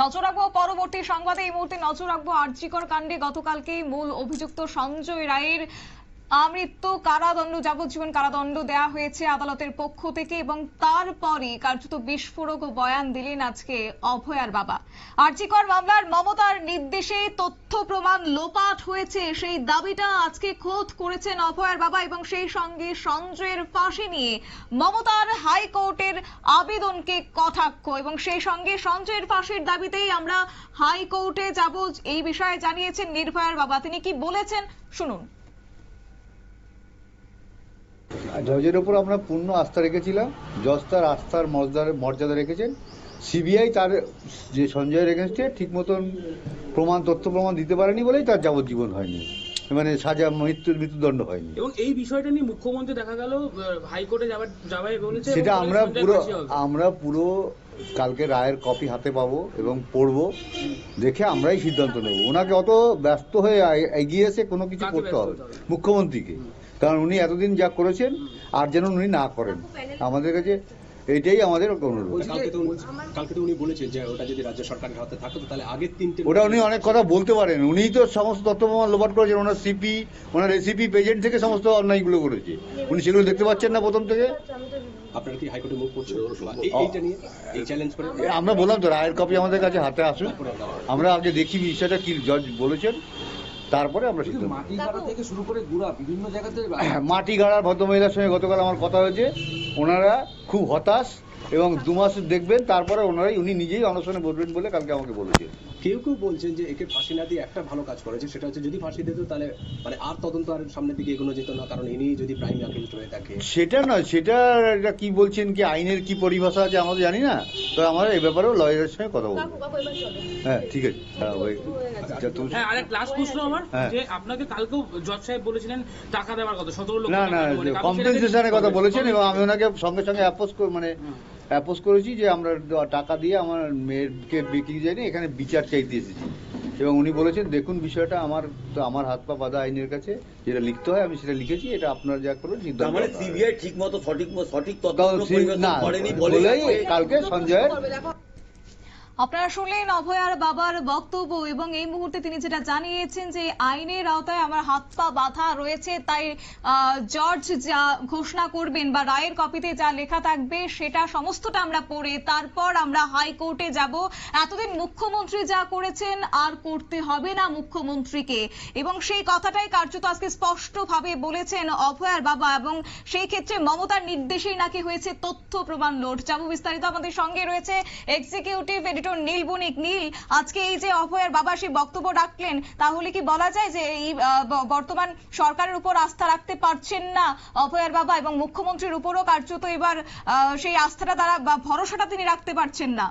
নজর রাখব পরবর্তী সংবাদে। এই মুহূর্তে নজর রাখব আরজিকর কাণ্ডে। গতকালকেই মূল অভিযুক্ত সঞ্জয় রায়ের আমৃত্যু কারাদণ্ড, যাবজ্জীবন কারাদণ্ড দেওয়া হয়েছে আদালতের পক্ষ থেকে এবং তারপরই কার্যত বিস্ফোরক বয়ান দিলেন আজকে অভয়ার বাবা। আর্জিকর মামলার মমতার নির্দেশে তথ্য প্রমাণ লোপাট হয়েছে। সেই দাবিটা আজকে খোদ করেছেন অভয়ার বাবা এবং সেই সঙ্গে সঞ্জয়ের ফাঁসি নিয়ে মমতার হাইকোর্টের আবেদনকে কটাক্ষ এবং সেই সঙ্গে সঞ্জয়ের ফাঁসির দাবিতেই আমরা হাইকোর্টে যাব এই বিষয়ে জানিয়েছেন নির্ভয়ার বাবা। তিনি কি বলেছেন? শুনুন। জজের ওপর আমরা পূর্ণ আস্থা রেখেছিলাম। জজ তার আস্থার মর্যাদা মর্যাদা রেখেছেন। সিবিআই তার যে সঞ্জয়ের এগেনস্টে ঠিক মতন প্রমাণ তথ্য প্রমাণ দিতে পারেনি বলেই তার যাবজ্জীবন হয়নি। মানে সাজা মৃত্যুর মৃত্যুদণ্ড হয়নি। এবং এই বিষয়টা নিয়ে মুখ্যমন্ত্রী দেখা গেল হাইকোর্টে যাবার যাবে বলেছে সেটা আমরা পুরো আমরা পুরো কালকে রায়ের কপি হাতে পাবো এবং পড়ব। দেখে আমরাই সিদ্ধান্ত নেব। ওনাকে অত ব্যস্ত হয়ে এগিয়ে এসে কোনো কিছু করতে হবে? মুখ্যমন্ত্রীকে। কারণ উনি এতদিন যা করেছেন আর যেন উনি না করেন। আমাদের কাছে এটাই আমাদের অনুরোধ। কালকে তো উনি- উনি বলেছেন যে ওটা যদি রাজ্য সরকারের হাতে থাকতো তাহলে আগের তিনটে ওটা উনি অনেক কথা বলতে পারেন। উনিই তো সমস্ত তথ্য প্রমাণ লোপাট করেছেন। ওনার সিপি ওনার এসিপি পেজেন্ট থেকে সমস্ত অন্যায়গুলো করেছে। উনি সেগুলো দেখতে পাচ্ছেন না প্রথম থেকে। আপনারা কি হাইকোর্টে মুভ করছেন? এইটা নিয়ে এই চ্যালেঞ্জ করে আমরা বললাম তো রায়ের কপি আমাদের কাছে হাতে আসুন আমরা আগে দেখি বিষয়টা কি জজ বলেছেন। তারপরে আমরা সিদ্ধান্ত নেব। মাটি গাড়া থেকে শুরু করে গুড়া বিভিন্ন জায়গাতে মাটি গাড়ার ভদ্রমহিলার সঙ্গে গতকাল আমার কথা হয়েছে ওনারা খুব হতাশ এবং দু মাস দেখবেন তারপরে ওনারাই উনি নিজেই অনশনে বসবেন বলে কালকে আমাকে বলেছে কেউ কেউ বলছেন যে একে ফাঁসি না দিয়ে একটা ভালো কাজ করেছে সেটা হচ্ছে যদি ফাঁসি দিত তাহলে মানে আর তদন্ত আর সামনের দিকে এগোনো যেত না কারণ ইনি যদি প্রাইম অ্যাকিউজড হয়ে থাকে। সেটা নয় সেটা এটা কি বলছেন কি আইনের কি পরিভাষা আছে আমরা জানি না তো আমরা এই ব্যাপারেও লয়ারের সঙ্গে কথা বলব। হ্যাঁ ঠিক আছে। হ্যাঁ, আচ্ছা, হ্যাঁ আরেক লাস্ট প্রশ্ন আমার হ্যাঁ। যে আপনাকে কালকেও জজ সাহেব বলেছিলেন টাকা দেওয়ার কথা সতেরো লক্ষ না টাকা না কম্পেনসেশনের কথা বলেছেন এবং আমি ওনাকে সঙ্গে সঙ্গে অ্যাপোজ মানে অ্যাপোজ করেছি যে আমরা টাকা দিয়ে আমার মেয়েকে বিক্রি যায়নি এখানে বিচার চাইতে এসেছি এবং উনি বলেছেন দেখুন বিষয়টা আমার তো আমার হাত পা বাঁধা আইনের কাছে যেটা লিখতে হয় আমি সেটা লিখেছি এটা আপনার যা করবেন সিদ্ধান্ত মানে। সিবিআই ঠিক মতো সঠিক সঠিক না করেনি বলেই কালকে সঞ্জয়ের আপনারা শুনলেন অভয়ার বাবার বক্তব্য এবং এই মুহূর্তে তিনি যেটা জানিয়েছেন যে আইনের আওতায় আমার হাত পা বাধা রয়েছে, তাই জর্জ যা ঘোষণা করবেন বা রায়ের কপিতে যা লেখা থাকবে সেটা সমস্তটা আমরা পড়ে তারপর আমরা হাইকোর্টে যাব। এতদিন মুখ্যমন্ত্রী যা করেছেন আর করতে হবে না মুখ্যমন্ত্রীকে। এবং সেই কথাটাই কার্যত আজকে স্পষ্টভাবে বলেছেন অভয়ার বাবা এবং সেই ক্ষেত্রে মমতার নির্দেশেই নাকি হয়েছে তথ্য প্রমাণ লোড। যাব বিস্তারিত আমাদের সঙ্গে রয়েছে এক্সিকিউটিভ এডিটর নীল বণিক, নীল। আজকে এই যে অভয়ের বাবা সেই বক্তব্য রাখলেন, তাহলে কি বলা যায় যে এই বর্তমান সরকারের উপর আস্থা রাখতে পারছেন না অভয়ের বাবা এবং মুখ্যমন্ত্রীর উপরও কার্যত এবার সেই আস্থাটা তারা বা ভরসাটা তিনি রাখতে পারছেন না?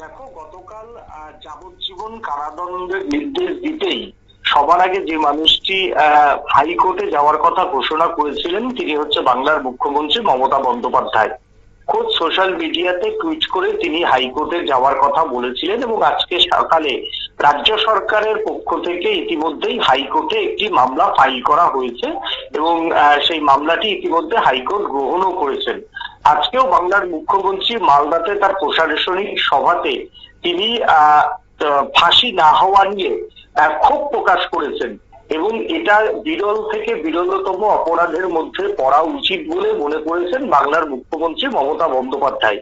দেখো, গতকাল যাবজ্জীবন কারাদণ্ডের নির্দেশ দিতেই সবার আগে যে মানুষটি হাইকোর্টে যাওয়ার কথা ঘোষণা করেছিলেন, তিনি হচ্ছে বাংলার মুখ্যমন্ত্রী মমতা বন্দ্যোপাধ্যায়। খোদ সোশ্যাল মিডিয়াতে টুইট করে তিনি হাইকোর্টে যাওয়ার কথা বলেছিলেন এবং আজকে সকালে রাজ্য সরকারের পক্ষ থেকে ইতিমধ্যেই হাইকোর্টে একটি মামলা ফাইল করা হয়েছে এবং সেই মামলাটি ইতিমধ্যে হাইকোর্ট গ্রহণও করেছেন। আজকেও বাংলার মুখ্যমন্ত্রী মালদাতে তার প্রশাসনিক সভাতে তিনি ফাঁসি না হওয়া নিয়ে ক্ষোভ প্রকাশ করেছেন। এবং এটা বিরল থেকে বিরলতম অপরাধের মধ্যে পড়া উচিত বলে মনে করেছেন বাংলার মুখ্যমন্ত্রী মমতা বন্দ্যোপাধ্যায়।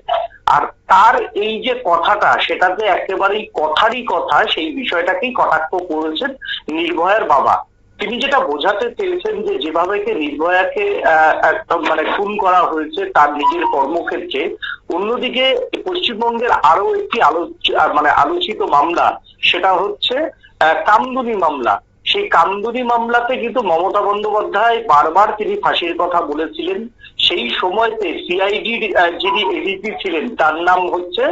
আর তার এই যে কথাটা সেটাতে একেবারেই কথারই কথা, সেই বিষয়টাকেই কটাক্ষ করেছেন নির্ভয়ার বাবা। তিনি যেটা বোঝাতে চেয়েছেন যে যেভাবে নির্ভয়াকে একদম মানে খুন করা হয়েছে তার নিজের কর্মক্ষেত্রে, অন্যদিকে পশ্চিমবঙ্গের আরও একটি আলোচ মানে আলোচিত মামলা, সেটা হচ্ছে কামদুনি মামলা। সেই কামদুনি মামলাতে কিন্তু মমতা বন্দ্যোপাধ্যায় বারবার তিনি ফাঁসির কথা বলেছিলেন। সেই সময়তে সিআইডির যিনি এডিপি ছিলেন, তার নাম হচ্ছে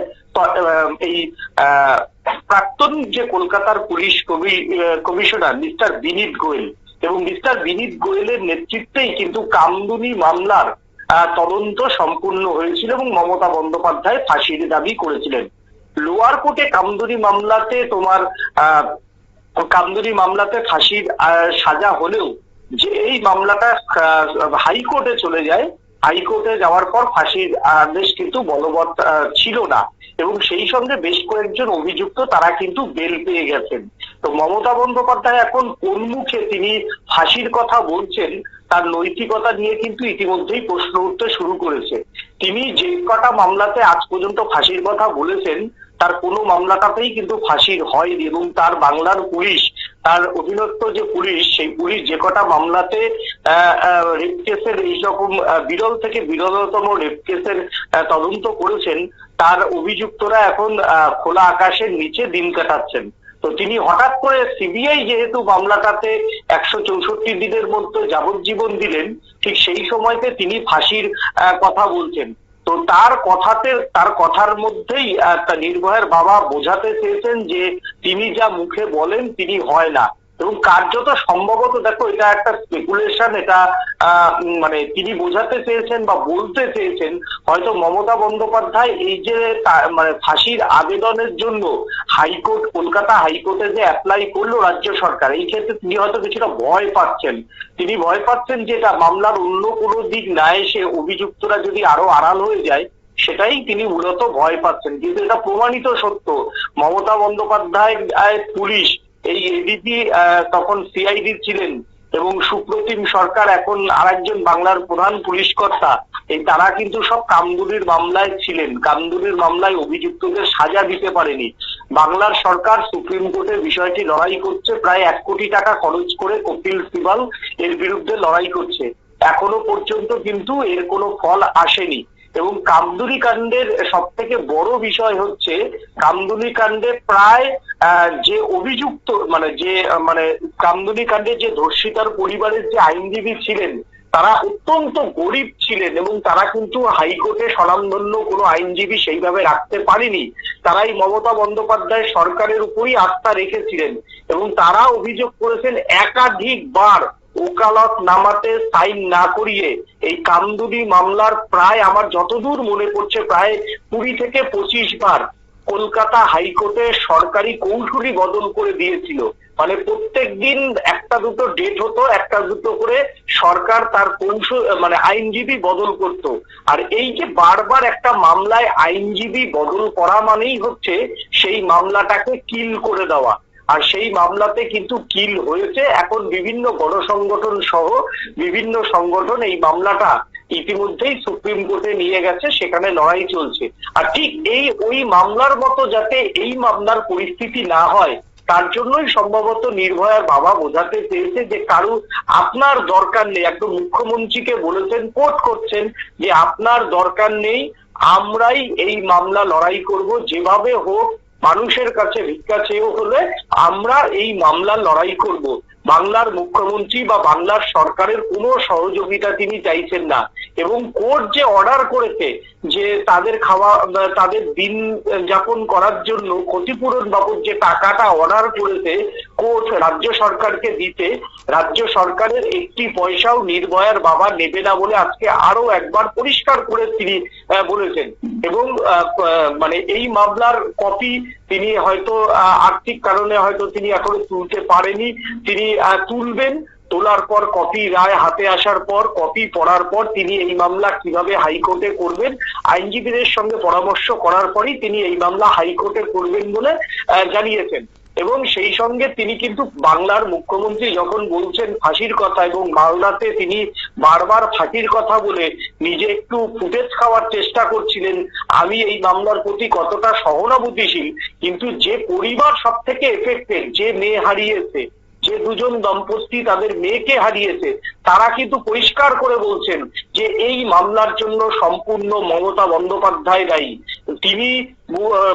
এই প্রাক্তন যে কলকাতার পুলিশ কমি- কমিশনার মিস্টার বিনীত গোয়েল। এবং মিস্টার বিনীত গোয়েলের নেতৃত্বেই কিন্তু কামদুনি মামলার তদন্ত সম্পূর্ণ হয়েছিল এবং মমতা বন্দ্যোপাধ্যায় ফাঁসির দাবি করেছিলেন। লোয়ার কোর্টে কামদুনি মামলাতে তোমার আহ কামদুনি মামলাতে ফাঁসির সাজা হলেও যে এই মামলাটা হাইকোর্টে চলে যায়, হাইকোর্টে যাওয়ার পর ফাঁসির আদেশ কিন্তু বলবৎ ছিল না। এবং সেই সঙ্গে বেশ কয়েকজন অভিযুক্ত তারা কিন্তু বেল পেয়ে গেছেন। তো মমতা বন্দ্যোপাধ্যায় এখন কোন মুখে তিনি ফাঁসির কথা বলছেন, তার নৈতিকতা নিয়ে কিন্তু ইতিমধ্যেই প্রশ্ন উঠতে শুরু করেছে। তিনি যে কটা মামলাতে আজ পর্যন্ত ফাঁসির কথা বলেছেন, তার কোনো মামলাটাতেই কিন্তু ফাঁসির হয়নি এবং তার বাংলার পুলিশ তার অধীনস্থ যে পুলিশ, সেই পুলিশ যে কটা মামলাতে রেপ কেসের এইরকম বিরল থেকে বিরলতম রেপ কেসের তদন্ত করেছেন, তার অভিযুক্তরা এখন খোলা আকাশের নিচে দিন কাটাচ্ছেন। তো তিনি হঠাৎ করে সিবিআই যেহেতু মামলাটাতে একশো চৌষট্টি দিনের মধ্যে যাবজ্জীবন দিলেন, ঠিক সেই সময়তে তিনি ফাঁসির কথা বলছেন। তো তার কথাতে, তার কথার মধ্যেই একটা নির্ভয়ের বাবা বোঝাতে চেয়েছেন যে তিনি যা মুখে বলেন তিনি হয় না। এবং কার্যত সম্ভবত দেখো এটা একটা স্পেকুলেশন এটা মানে তিনি বোঝাতে চেয়েছেন বা বলতে চেয়েছেন, হয়তো মমতা বন্দ্যোপাধ্যায় এই যে মানে ফাঁসির আবেদনের জন্য হাইকোর্ট, কলকাতা হাইকোর্টে যে অ্যাপ্লাই করল রাজ্য সরকার, এই ক্ষেত্রে তিনি হয়তো কিছুটা ভয় পাচ্ছেন। তিনি ভয় পাচ্ছেন যে এটা মামলার অন্য কোনো দিক না এসে অভিযুক্তরা যদি আরও আড়াল হয়ে যায়, সেটাই তিনি মূলত ভয় পাচ্ছেন। কিন্তু এটা প্রমাণিত সত্য। মমতা বন্দ্যোপাধ্যায় পুলিশ এই এডিপি তখন সিআইডি ছিলেন এবং সুপ্রতিম সরকার এখন আরেকজন বাংলার প্রধান পুলিশ কর্তা। এই তারা কিন্তু সব কামদুরির মামলায় ছিলেন। কামদুরির মামলায় অভিযুক্তদের সাজা দিতে পারেনি। বাংলার সরকার সুপ্রিম কোর্টে বিষয়টি লড়াই করছে, প্রায় এক কোটি টাকা খরচ করে কপিল সিবাল এর বিরুদ্ধে লড়াই করছে। এখনও পর্যন্ত কিন্তু এর কোনো ফল আসেনি। এবং কামদুনি কাণ্ডের সব থেকে বড় বিষয় হচ্ছে কামদুনি কাণ্ডে প্রায় যে অভিযুক্ত মানে যে মানে কামদুনি কাণ্ডে যে ধর্ষিতার পরিবারের যে আইনজীবী ছিলেন, তারা অত্যন্ত গরিব ছিলেন এবং তারা কিন্তু হাইকোর্টে স্বনামধন্য কোনো আইনজীবী সেইভাবে রাখতে পারেনি। তারাই মমতা বন্দ্যোপাধ্যায় সরকারের উপরই আস্থা রেখেছিলেন এবং তারা অভিযোগ করেছেন একাধিকবার ওকালত নামাতে সাইন না করিয়ে এই কামদুদি মামলার প্রায় আমার যতদূর মনে পড়ছে প্রায় কুড়ি থেকে পঁচিশ বার কলকাতা হাইকোর্টে সরকারি কৌশলী বদল করে দিয়েছিল। মানে প্রত্যেক দিন একটা দুটো ডেট হতো, একটা দুটো করে সরকার তার কৌশল মানে আইনজীবী বদল করত। আর এই যে বারবার একটা মামলায় আইনজীবী বদল করা মানেই হচ্ছে সেই মামলাটাকে কিল করে দেওয়া। আর সেই মামলাতে কিন্তু কিল হয়েছে। এখন বিভিন্ন গণসংগঠন সহ বিভিন্ন সংগঠন এই মামলাটা ইতিমধ্যেই সুপ্রিম কোর্টে নিয়ে গেছে, সেখানে লড়াই চলছে। আর ঠিক এই, ওই মামলার মতো যাতে এই মামলার পরিস্থিতি না হয়, তার জন্যই সম্ভবত নির্ভয়ার বাবা বোঝাতে চেয়েছে যে কারু আপনার দরকার নেই। একদম মুখ্যমন্ত্রীকে বলেছেন, কোর্ট করছেন যে আপনার দরকার নেই, আমরাই এই মামলা লড়াই করব যেভাবে হোক মানুষের কাছে ভিক্ষা চেয়েও হলে আমরা এই মামলার লড়াই করব। বাংলার মুখ্যমন্ত্রী বা বাংলার সরকারের কোনো সহযোগিতা তিনি চাইছেন না। এবং কোর্ট যে অর্ডার করেছে যে তাদের খাওয়া, তাদের দিন যাপন করার জন্য ক্ষতিপূরণ বাবদ যে টাকাটা অর্ডার করেছে, কোর্ট রাজ্য সরকারকে দিতে, রাজ্য সরকারের একটি পয়সাও নির্ভয়ার বাবা নেবে না বলে আজকে আরও একবার পরিষ্কার করে তিনি বলেছেন। এবং মানে এই মামলার কপি তিনি হয়তো আর্থিক কারণে হয়তো তিনি এখনও তুলতে পারেনি। তিনি তুলবেন, তোলার পর কপি রায় হাতে আসার পর, কপি পড়ার পর তিনি এই মামলা কীভাবে হাইকোর্টে করবেন, আইনজীবীদের সঙ্গে পরামর্শ করার পরই তিনি এই মামলা হাইকোর্টে করবেন বলে জানিয়েছেন। এবং সেই সঙ্গে তিনি কিন্তু বাংলার মুখ্যমন্ত্রী যখন বলছেন ফাঁসির কথা এবং মালদাতে তিনি বারবার ফাঁসির কথা বলে নিজে একটু ফুটেজ খাওয়ার চেষ্টা করছিলেন, আমি এই মামলার প্রতি কতটা সহানুভূতিশীল? কিন্তু যে পরিবার সব থেকে এফেক্টেড যে মেয়ে হারিয়েছে, যে দুজন দম্পতি তাদের মেয়েকে হারিয়েছে তারা কিন্তু পরিষ্কার করে বলছেন যে এই মামলার জন্য সম্পূর্ণ মমতা বন্দ্যোপাধ্যায় দায়ী। তিনি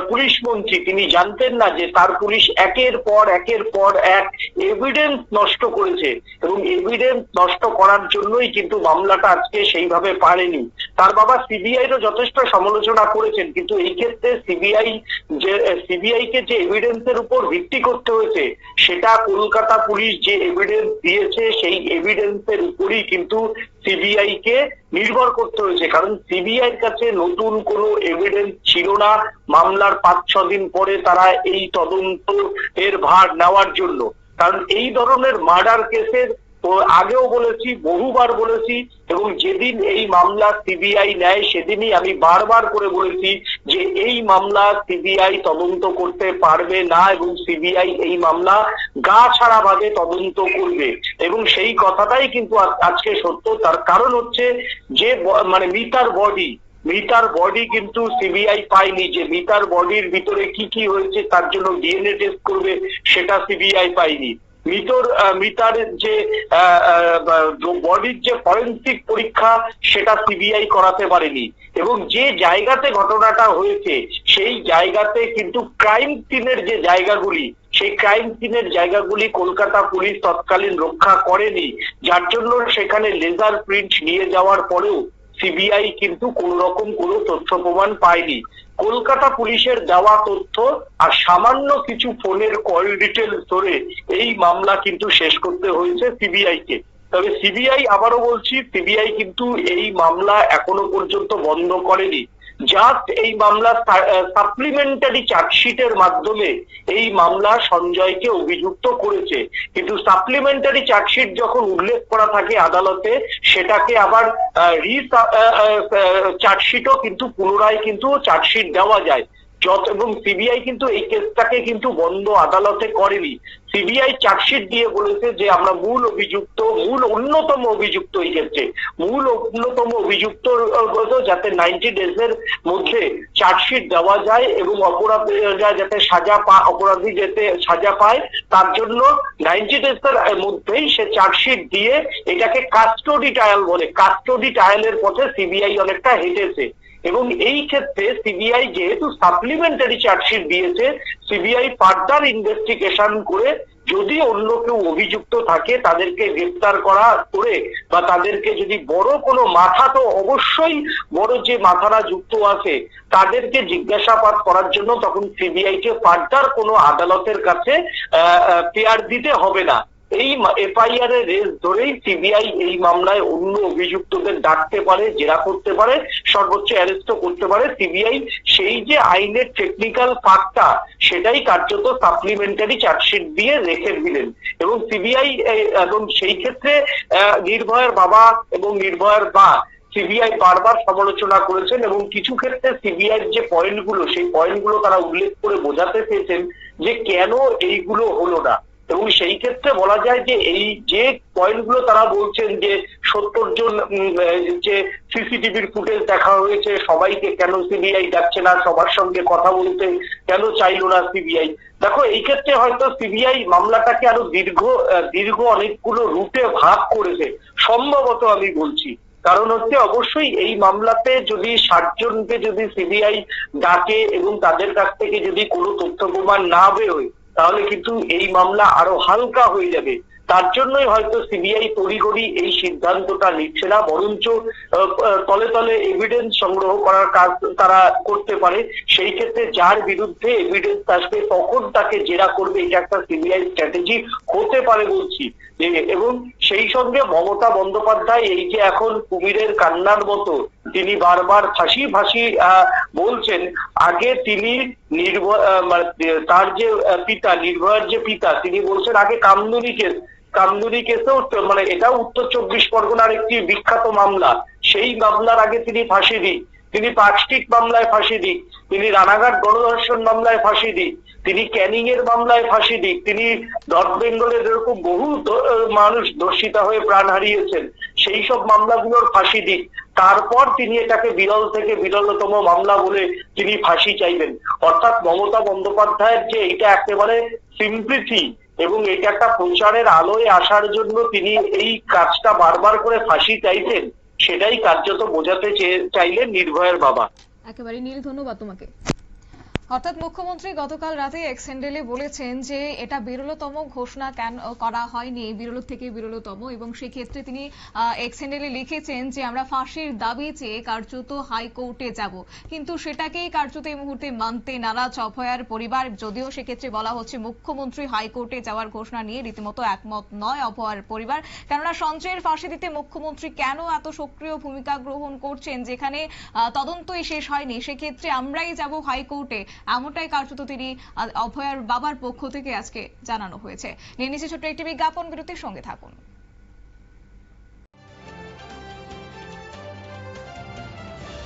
পুলিশ মন্ত্রী, তিনি জানতেন না যে তার পুলিশ একের পর একের পর এক এভিডেন্স নষ্ট করেছে এবং এভিডেন্স নষ্ট করার জন্যই কিন্তু মামলাটা আজকে সেইভাবে পারেনি। তার বাবা সিবিআই এরও যথেষ্ট সমালোচনা করেছেন, কিন্তু এই ক্ষেত্রে সিবিআই যে, সিবিআই কে যে এভিডেন্সের উপর ভিত্তি করতে হয়েছে, সেটা কলকাতা পুলিশ যে এভিডেন্স দিয়েছে, সেই এভিডেন্সের উপরই কিন্তু সিবিআই কে নির্ভর করতে হয়েছে। কারণ সিবিআই কাছে নতুন কোনো এভিডেন্স ছিল না। মামলার পাঁচ ছ দিন পরে তারা এই তদন্ত এর ভার নেওয়ার জন্য। কারণ এই ধরনের মার্ডার কেসের তো আগেও বলেছি, বহুবার বলেছি, এবং যেদিন এই মামলা সিবিআই নেয়, সেদিনই আমি বারবার করে বলেছি যে এই মামলা সিবিআই তদন্ত করতে পারবে না এবং সিবিআই এই মামলা গা ছাড়া ভাবে তদন্ত করবে। এবং সেই কথাটাই কিন্তু আজকে সত্য। তার কারণ হচ্ছে যে মানে মিতার বডি মিতার বডি কিন্তু সিবিআই পায়নি যে মিতার বডির ভিতরে কি কি হয়েছে, তার জন্য ডিএনএ টেস্ট করবে, সেটা সিবিআই পায়নি। মৃতর মৃতার যে বডির যে ফরেন্সিক পরীক্ষা, সেটা সিবিআই করাতে পারেনি। এবং যে জায়গাতে ঘটনাটা হয়েছে, সেই জায়গাতে কিন্তু ক্রাইম সিনের যে জায়গাগুলি, সেই ক্রাইম সিনের জায়গাগুলি কলকাতা পুলিশ তৎকালীন রক্ষা করেনি। যার জন্য সেখানে লেজার প্রিন্ট নিয়ে যাওয়ার পরেও সিবিআই কিন্তু কোন রকম কোনো তথ্য প্রমাণ পায়নি। কলকাতা পুলিশের দেওয়া তথ্য আর সামান্য কিছু ফোনের কল ডিটেল ধরে এই মামলা কিন্তু শেষ করতে হয়েছে সিবিআই কে তবে সিবিআই, আবারও বলছি, সিবিআই কিন্তু এই মামলা এখনও পর্যন্ত বন্ধ করেনি। জাস্ট এই মামলা সাপ্লিমেন্টারি চার্জশিটের মাধ্যমে এই মামলা সঞ্জয়কে অভিযুক্ত করেছে। কিন্তু সাপ্লিমেন্টারি চার্জশিট যখন উল্লেখ করা থাকে আদালতে, সেটাকে আবার রি চার্জশিটও কিন্তু পুনরায় কিন্তু চার্জশিট দেওয়া যায়। যত, এবং সিবিআই কিন্তু এই কেসটাকে কিন্তু বন্ধ আদালতে করেনি। সিবিআই চার্জশিট দিয়ে বলেছে যে আমরা মূল অভিযুক্ত, মূল অন্যতম অভিযুক্ত এই ক্ষেত্রে মূল অন্যতম অভিযুক্ত যাতে নাইনটি ডেজ এর মধ্যে চার্জশিট দেওয়া যায় এবং অপরাধীরা যাতে সাজা পা, অপরাধী যাতে সাজা পায়, তার জন্য নাইনটি ডেজ এর মধ্যেই সে চার্জশিট দিয়ে এটাকে কাস্টোডি ট্রায়াল বলে। কাস্টোডি ট্রায়ালের পথে সিবিআই অনেকটা হেঁটেছে। এবং এই ক্ষেত্রে সিবিআই যেহেতু সাপ্লিমেন্টারি চার্জশিট দিয়েছে, সিবিআই ফার্দার ইনভেস্টিগেশন করে যদি অন্য কেউ অভিযুক্ত থাকে, তাদেরকে গ্রেপ্তার করা করে বা তাদেরকে যদি বড় কোনো মাথা, তো অবশ্যই বড় যে মাথারা যুক্ত আছে, তাদেরকে জিজ্ঞাসাবাদ করার জন্য তখন সিবিআই কে ফার্দার কোনো আদালতের কাছে পেয়ার দিতে হবে না। এই এফআইআর এর রেস ধরেই সিবিআই এই মামলায় অন্য অভিযুক্তদের ডাকতে পারে, জেরা করতে পারে, সর্বোচ্চ অ্যারেস্টও করতে পারে। সিবিআই সেই যে আইনের টেকনিক্যাল ফাঁকটা, সেটাই কার্যত সাপ্লিমেন্টারি চার্জশিট দিয়ে রেখে দিলেন। এবং সিবিআই এবং সেই ক্ষেত্রে নির্ভয়ের বাবা এবং নির্ভয়ের মা সিবিআই বারবার সমালোচনা করেছেন এবং কিছু ক্ষেত্রে সিবিআই যে পয়েন্টগুলো সেই পয়েন্টগুলো তারা উল্লেখ করে বোঝাতে চেয়েছেন যে কেন এইগুলো হলো না। এবং সেই ক্ষেত্রে বলা যায় যে এই যে পয়েন্টগুলো তারা বলছেন যে সত্তর জন যে সিসিটিভির ফুটেজ দেখা হয়েছে, সবাইকে কেন সিবিআই ডাকছে না, সবার সঙ্গে কথা বলতে কেন চাইলো না সিবিআই দেখো, এই ক্ষেত্রে হয়তো সিবিআই মামলাটাকে আরও দীর্ঘ দীর্ঘ অনেকগুলো রুটে ভাগ করেছে, সম্ভবত আমি বলছি। কারণ হচ্ছে অবশ্যই এই মামলাতে যদি ষাটজনকে যদি সিবিআই ডাকে এবং তাদের কাছ থেকে যদি কোনো তথ্য প্রমাণ না বেরোয় তাহলে কিন্তু এই মামলা আরও হালকা হয়ে যাবে। তার জন্যই হয়তো সিবিআই তড়িঘড়ি এই সিদ্ধান্তটা নিচ্ছে না বরঞ্চ তলে তলে এভিডেন্স সংগ্রহ করার কাজ তারা করতে পারে। সেই ক্ষেত্রে যার বিরুদ্ধে এভিডেন্স আসবে তখন তাকে জেরা করবে এটা একটা সিবিআই স্ট্র্যাটেজি হতে পারে বলছি। এবং সেই সঙ্গে মমতা বন্দ্যোপাধ্যায় এই যে এখন কুমিরের কান্নার মতো তিনি বারবার ফাঁসি ফাঁসি বলছেন আগে তিনি নির্ভয় মানে, তার যে পিতা নির্ভয়ের যে পিতা তিনি বলছেন আগে কামদুনি কেস কামদুনি কেসেও তো মানে এটা উত্তর চব্বিশ পরগনার একটি বিখ্যাত মামলা। সেই মামলার আগে তিনি ফাঁসি দিন। তিনি পার্কস্ট্রিট মামলায় ফাঁসি দিক তিনি রানাঘাট গণধর্ষণ মামলায় ফাঁসি দিক তিনি ক্যানিং এর মামলায় ফাঁসি দিক তিনি নর্থ বেঙ্গলের এরকম বহু মানুষ ধর্ষিতা হয়ে প্রাণ হারিয়েছেন, সেই সব মামলাগুলোর ফাঁসি দিক তারপর তিনি এটাকে বিরল থেকে বিরলতম মামলা বলে তিনি ফাঁসি চাইবেন। অর্থাৎ মমতা বন্দ্যোপাধ্যায়ের যে এটা একেবারে সিম্পলিসি এবং এটা একটা প্রচারের আলোয় আসার জন্য তিনি এই কাজটা বারবার করে ফাঁসি চাইছেন, সেটাই কার্যত বোঝাতে চাইলেন নির্ভয়ের বাবা। একেবারে নীল ধন্যবাদ তোমাকে। অর্থাৎ মুখ্যমন্ত্রী গতকাল রাতে এক্স হ্যান্ডেলে বলেছেন যে এটা বিরলতম ঘোষণা কেন করা হয়নি বিরল থেকে বিরলতম এবং সেক্ষেত্রে তিনি এক্স হ্যান্ডেলে লিখেছেন যে আমরা ফাঁসির দাবি চেয়ে কার্যত হাইকোর্টে যাব। কিন্তু সেটাকেই কার্যত এই মুহূর্তে মানতে নারাজ অভয়ার পরিবার। যদিও সেক্ষেত্রে বলা হচ্ছে মুখ্যমন্ত্রী হাইকোর্টে যাওয়ার ঘোষণা নিয়ে রীতিমতো একমত নয় অভয়ার পরিবার। কেননা সঞ্চয়ের ফাঁসি দিতে মুখ্যমন্ত্রী কেন এত সক্রিয় ভূমিকা গ্রহণ করছেন, যেখানে তদন্তই শেষ হয়নি, সেক্ষেত্রে আমরাই যাব হাইকোর্টে। এমনটাই কার্যত তিনি অভয়ার বাবার পক্ষ থেকে আজকে জানানো হয়েছে। নিয়ে নিচে ছোট্ট একটি বিজ্ঞাপন, বিরতির সঙ্গে থাকুন।